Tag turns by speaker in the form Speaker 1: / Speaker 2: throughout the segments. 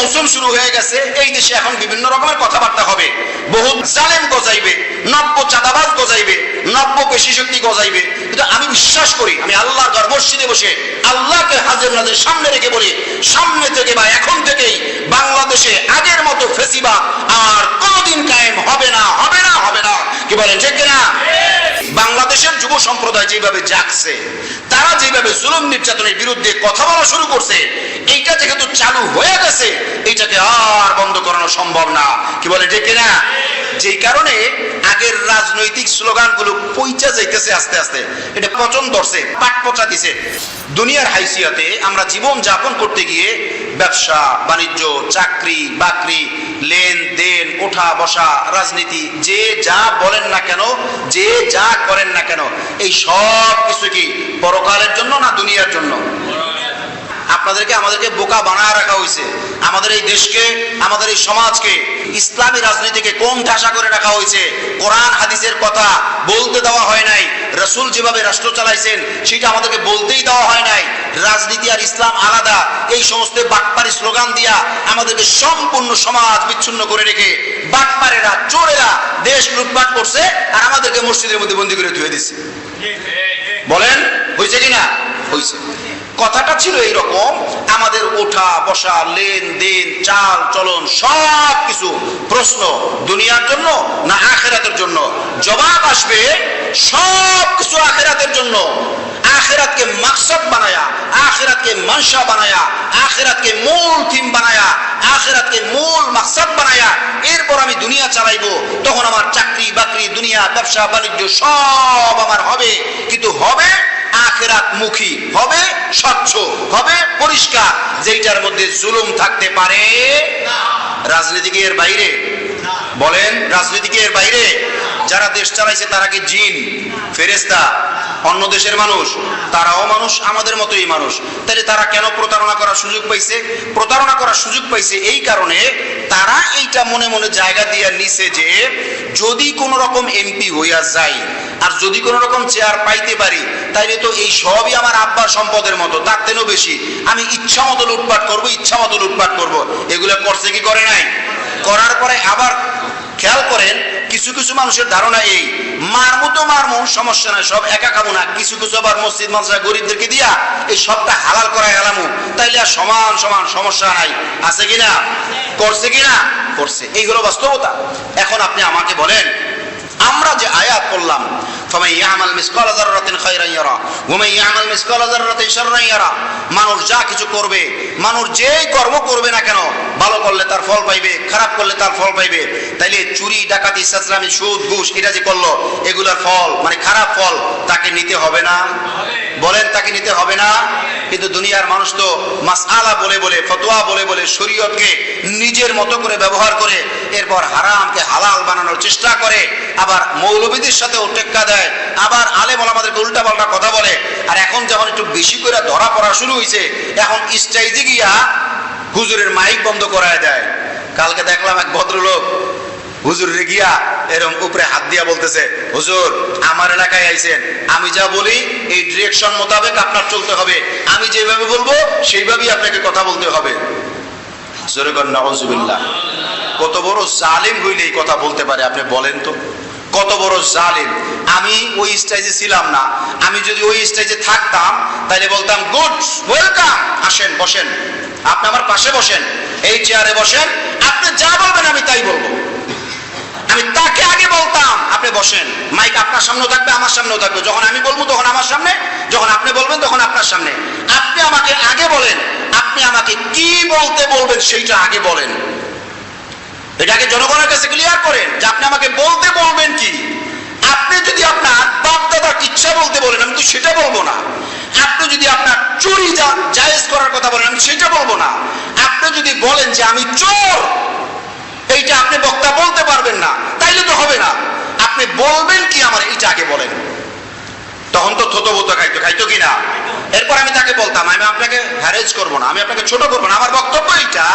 Speaker 1: মৌসুম শুরু হয়ে গেছে, এই দেশে এখন বিভিন্ন রকমের কথাবার্তা হবে। বহুত জালেম গজাইবে, নব্য চাঁদাবাজ গজাইবে, নব্য পেশি শক্তি গজাইবে। কিন্তু আমি বিশ্বাস করি, আমি আল্লাহর ঘর বসে আল্লাহকে হাজির নাজের সামনে রেখে বলি, সামনে থেকে বা এখন থেকেই বাংলাদেশে আগের মতো ফেসিবাদ আর কোনোদিন কায়েম হবে না হবে না হবে না। কি বলেন, ঠিক কিনা? বাংলাদেশের যুব সম্প্রদায় যেভাবে জাগছে, তারা যেভাবে জুলুম নির্যাতনের বিরুদ্ধে কথা বলা শুরু করছে, এইটা যেহেতু চালু হয়ে গেছে এইটাকে আর বন্ধ করানো সম্ভব না। কি বলে, ঠিক কিনা? যেই কারণে আগের রাজনৈতিক স্লোগানগুলো পইচা যাইতেছে আস্তে আস্তে। এটা পচন ধরছে, পাট পচা দিছে। দুনিয়ার হাইসিয়াতে আমরা জীবন যাপন করতে গিয়ে ব্যবসা, বাণিজ্য, চাকরি, বাকরি লেনদেন ওঠা, বসা, রাজনীতি, যে যা বলেন না কেন, যে যা করেন না কেন, এই সব কিছু কি পরকালের জন্য না দুনিয়ার জন্য? আপনাদেরকে, আমাদেরকে বোকা বানায় রাখা হয়েছে আমাদের এই দেশকে, আমাদের এই সমাজকে, ইসলামী রাজনীতিকে কোন ঠাসা করে রাখা হয়েছে? কোরআন, হাদিসের কথা বলতে দেওয়া হয় নাই। রসুল যেভাবে রাষ্ট্র চালাইছেন, সেটা আমাদেরকে বলতেই দেওয়া হয় নাই। রাজনীতি আর ইসলাম আলাদা। এই সমস্ত বাটপারি স্লোগান দিয়া আমাদেরকে সম্পূর্ণ সমাজ বিচ্ছিন্ন করে রেখে বাটপারেরা, চোরেরা দেশ লুটপাট করছে আর আমাদেরকে মসজিদের মধ্যে বন্দি করে ধুয়ে দিচ্ছে। বলেন হয়েছে কিনা? হয়েছে কথাটা ছিল এইরকম, আমাদের ওঠা, বসা, লেনদেন, চাল, চলন, সব কিছু প্রশ্ন দুনিয়ার জন্য না আখেরাতের জন্য? জবাব আসবে সব কিছু আখেরাতের জন্য। আখেরাতকে মাকসাদ বানায়া, আখেরাতকে মানসা বানায়া, আখেরাতকে মূল থিম বানায়া, আখেরাতকে মূল মাকসাদ বানায়া, এরপর আমি দুনিয়া চালাইবো, তখন আমার চাকরি, বাকরি, দুনিয়া, ব্যবসা, বাণিজ্য সব আমার হবে। কিন্তু হবে আখেরাত মুখী। হবে স্বচ্ছ, হবে পরিষ্কার। যেইটার মধ্যে জুলুম থাকতে পারে, রাজনীতিকে এর বাইরে। বলেন, রাজনীতিকে এর বাইরে। যারা দেশ চালাইছে, তারা কি জিন ফেরেস্তা অন্য দেশের মানুষ? তারাও মানুষ, আমাদের মতোই মানুষ। তাহলে তারা কেন প্রতারণা করার সুযোগ পাইছে? প্রতারণা করার সুযোগ পাইছে এই কারণে তারা এইটা মনে মনে জায়গা দিয়ে নিছে যে, যদি কোনো রকম এমপি হইয়া যায় আর যদি কোনো রকম চেয়ার পাইতে পারি, তাইলে তো এই সবই আমার আব্বার সম্পদের মতো, তার থেকেও বেশি। আমি ইচ্ছা মতো লুটপাট করব, ইচ্ছা মতো লুটপাট করব। এগুলো করছে কি করে নাই? করার পরে আবার খেয়াল করেন, কিছু কিছু মানুষের ধারণা এই মারমু তো মারমু সমস্যা নাই, সব একা খাব না। কিছু কিছু আবার মসজিদ, মাদ্রাসা, গরিবদেরকে দিয়া এই সবটা হালাল করাই হেলামু তাইলে আর সমান সমান সমস্যা নাই। আছে কিনা? করছে কিনা? করছে। এই হলো বাস্তবতা। এখন আপনি আমাকে বলেন আমরা যে আয়াত করলাম মানুষ যা কিছু করবে মানুষ যেই কর্ম করবে না করলে তার ফল পাইবে, খারাপ করলে তার ফল পাইবে। তাইলে চুরি, ডাকাতি ইসলামী সুদ, ঘুষ, এটা যে করল, এগুলার ফল মানে খারাপ ফল, তাকে নিতে হবে না। বলেন, তাকে নিতে হবে না। কিন্তু দুনিয়ার মানুষ তো মাসআলা বলে বলে, ফতোয়া বলে বলে, শরীয়তকে নিজের মতো করে ব্যবহার করে, এরপর হারামকে হালাল বানানোর চেষ্টা করে, আবার মৌলবীদের সাথেও টেক্কা দেয়, আবার আলেম আমাদেরকে উল্টা পাল্টা কথা বলে। আর এখন যখন একটু বেশি করে ধরা পড়া শুরু হয়েছে এখন স্টেজে গিয়া হুজুরের মাইক বন্ধ করায় দেয়। কালকে দেখলাম এক ভদ্রলোক হুজুর গিয়া এরকম উপরে হাত দিয়া বলতেছে, হুজুর, আমার এলাকায় আইছেন। আমি যা বলি, এই ডিরেকশন মোতাবেক আপনার চলতে হবে। আমি যেভাবে বলব, সেইভাবেই আপনাকে কথা বলতে হবে। কত বড় জালিম হইলে এই কথা বলতে পারে, আপনি বলেন তো। কত বড় জালিম। আমি ওই স্টেজে ছিলাম না। আমি যদি ওই স্টেজে থাকতাম তাহলে বলতাম, গুড, ওয়েলকাম। আসেন, বসেন। আপনি আমার পাশে বসেন, এই চেয়ারে বসেন, আপনি যা বলবেন আমি তাই বলব। আমি তাকে আগে বলতাম, আপনি বসেন। মাইক আপনার সামনেও থাকবে, আমার সামনেও থাকবে। যখন আমি বলব তখন আমার সামনে, যখন আপনি বলবেন তখন আপনার সামনে। আপনি আমাকে আগে বলেন, আপনি আমাকে কি বলতে বলবেন সেইটা আগে বলেন। এটাকে জনগণের কাছে ক্লিয়ার করেন যে আপনি আমাকে বলতে বলবেন কি। আপনি যদি আপনার বাপ দাদার ইচ্ছা বলতে বলেন, আমি তো সেটা বলব না। আপনি যদি আপনার চুরি জায়েজ করার কথা বলেন, আমি সেটা বলব না। আপনি যদি বলেন যে আমি চোর, এইটা আপনি বক্তা বলতে পারবেন না, তাইলে তো হবে না। আপনি বলবেন কি আমার, এইটা আগে বলেন। তখন তো থতো বতো খাইতো খাইতো কি না? এরপর আমি তাকে বলতাম, আমি আপনাকে হ্যারেজ করব না, আমি আপনাকে ছোট করব না। আমার বক্তব্য এইটা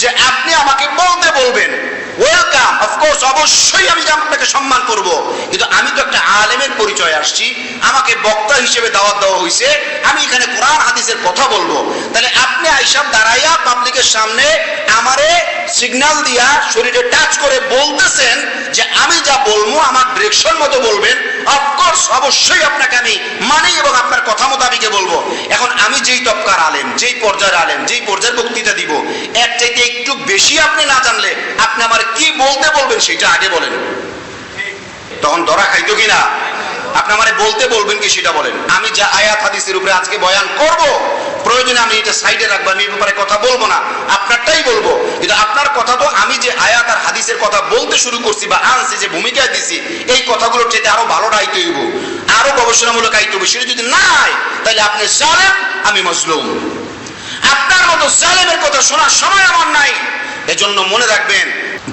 Speaker 1: যে আপনি আমাকে বলতে বলবেন। ওয়েলকাম অফকোর্স অবশ্যই আমি আপনাকে সম্মান করব। কিন্তু আমি তো একটা আলেমের পরিচয় আসছি। আমাকে বক্তা হিসেবে দাওয়াত দেওয়া হয়েছে আমি এখানে কোরআন, হাদিসের কথা বলব। তাহলে আপনি আইসাব দাঁড়াইয়া পাবলিকের সামনে সিগন্যাল দিয়া শরীরে টাচ করে বলতেছেন যে আমি যা বলব, আমার ডিরেকশন মতো বলবেন। অফকোর্স অবশ্যই আপনাকে আমি মানি এবং আপনার কথা মোতাবিকে বলব। এখন আমি যেই তপকার আলেম, যেই পর্যায়ের আলেম, যেই পর্যায়ের বক্তৃতা দিব, এর চাইতে একটু বেশি আপনি না জানলে আপনি আমার কি বলতে বলবেন সেটা আগে বলেন। তখন ধরা খাইতো কিনা? আপনি আমারে বলতে বলবেন কি সেটা বলেন। আমি যা আয়াত হাদিসের উপরে আজকে বয়ান করব, প্রয়োজনে আমি এটা সাইডে রাখব, আমি ব্যাপারে কথা বলব না। আপনারটাই কিন্তু আপনার কথা তো আমি যে আয়াত আর হাদিসের কথা বলতে শুরু করছি বা আনছি, যে ভূমিকায় দিছি, এই কথাগুলোর চাইতে আরও ভালো আইতে হইব, আরও গবেষণামূলক আইতে হইব। সেটা যদি নাই, তাহলে আপনি জালেম, আমি মজলুম। আপনার মতো জালেমের কথা শোনার সময় আমার নাই। এজন্য মনে রাখবেন,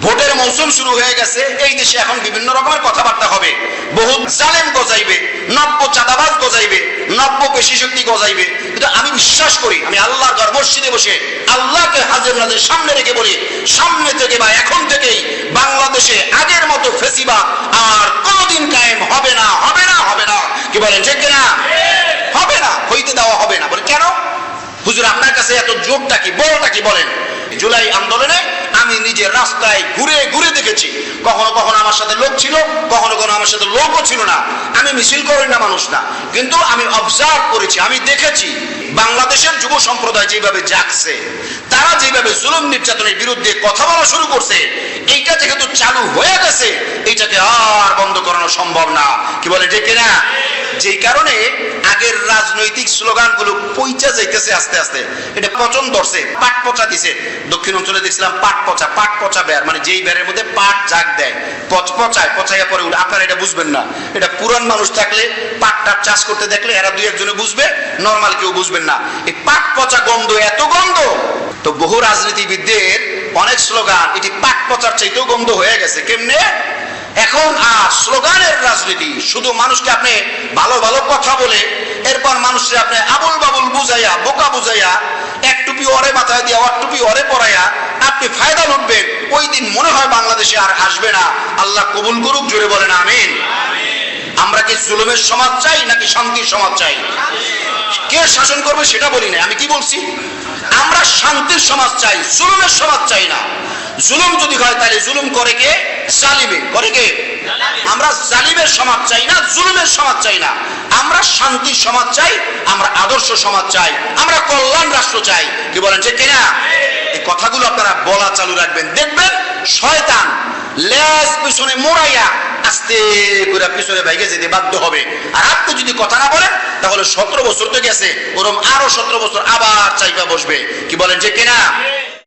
Speaker 1: ভোটের মৌসুম শুরু হয়ে গেছে, এই দেশে এখন বিভিন্ন রকমের কথাবার্তা হবে। বহু জালেম গজাইবে, নব্য চাঁদাবাজ গজাইবে, নব্য পেশি শক্তি গজাইবে। কিন্তু আমি বিশ্বাস করি, আমি আল্লাহর ঘর মসজিদে বসে আল্লাহকে হাজির নাজের সামনে জোরটা কি, বড়টা কি বলেন? জুলাই আন্দোলনে আমি নিজে রাস্তায় ঘুরে ঘুরে দেখেছি। কখনো কখনো আমার সাথে লোক ছিল, কখনো কখনো আমার সাথে লোকও ছিল না। আমি মিছিল করি না মানুষ না। কিন্তু আমি অবজার্ভ করেছি, আমি দেখেছি, বাংলাদেশের যুব সম্প্রদায় যেভাবে জাগছে, তারা যেভাবে জুলুম নির্যাতনের বিরুদ্ধে কথা বলা শুরু করছে, এইটা যেহেতু চালু হয়ে গেছে। এইটাকে আর বন্ধ করানো সম্ভব না। কি বলে, ঠিক না যেই কারণে আগের রাজনৈতিক স্লোগানগুলো পইচা যাইতেছে আস্তে আস্তে। এটা পচন ধরছে, পাট পচা দিছে। দক্ষিণ অঞ্চলে দেখছিলাম পাট পচা পাট পচা বের মানে যেই বেরের মধ্যে পাট জাগ দেয়, পচ পচায়, পচাইয়া পরে উঠে আপনারা এটা বুঝবেন না। এটা পুরান মানুষ থাকলে পাটটার চাষ করতে দেখলে এরা দুই একজনে বুঝবে, নর্মাল কেউ বুঝবেন না। এই পাট পচা গন্ধ, এত গন্ধ! তো বহু রাজনীতিবিদদের অনেক স্লোগান, এটি পাট পচার চাইতেও গন্ধ হয়ে গেছে। কেমনে? এখন আর স্লোগানের রাজনীতি, শুধু মানুষকে আপনি ভালো ভালো কথা বলে, এরপর মানুষকে আপনি আবুল বাবুল বুঝাইয়া, বোকা বুঝাইয়া, এক টুপি অরে মাথায় দিয়া এক টুপি অরে পরাইয়া, আপনি ফায়দা লুটবেন, ওই দিন মনে হয় বাংলাদেশে আর আসবে না। আল্লাহ কবুল করুক, জোরে বলেন, আমিন। আমরা কি জুলুমের সমাজ চাই, নাকি শান্তির সমাজ চাই? কে শাসন করবে সেটা বলি না আমি কি বলছি? আমরা শান্তির সমাজ চাই, জুলুমের জুলুম যদি হয়, তাহলে জুলুম করে কে? জালিমে। করে কে? আমরা জালিমের সমাজ চাই না, জুলুমের সমাজ চাই না। আমরা শান্তির সমাজ চাই, আমরা আদর্শ সমাজ চাই, আমরা কল্যাণ রাষ্ট্র চাই। কি বলেন ঠিক কিনা? এই কথাগুলো আপনারা বলা চালু রাখবেন। দেখবেন শয়তান লেজ পিছনে মোড়াইয়া আস্তে করে পিছনে ভাইগে যেতে বাধ্য হবে। আর আপনি যদি কথা না বলেন, তাহলে সতেরো বছর তো গেছে, ওরম আরও সতেরো বছর আবার চাইবা বসবে। কি বলেন যে কিনা?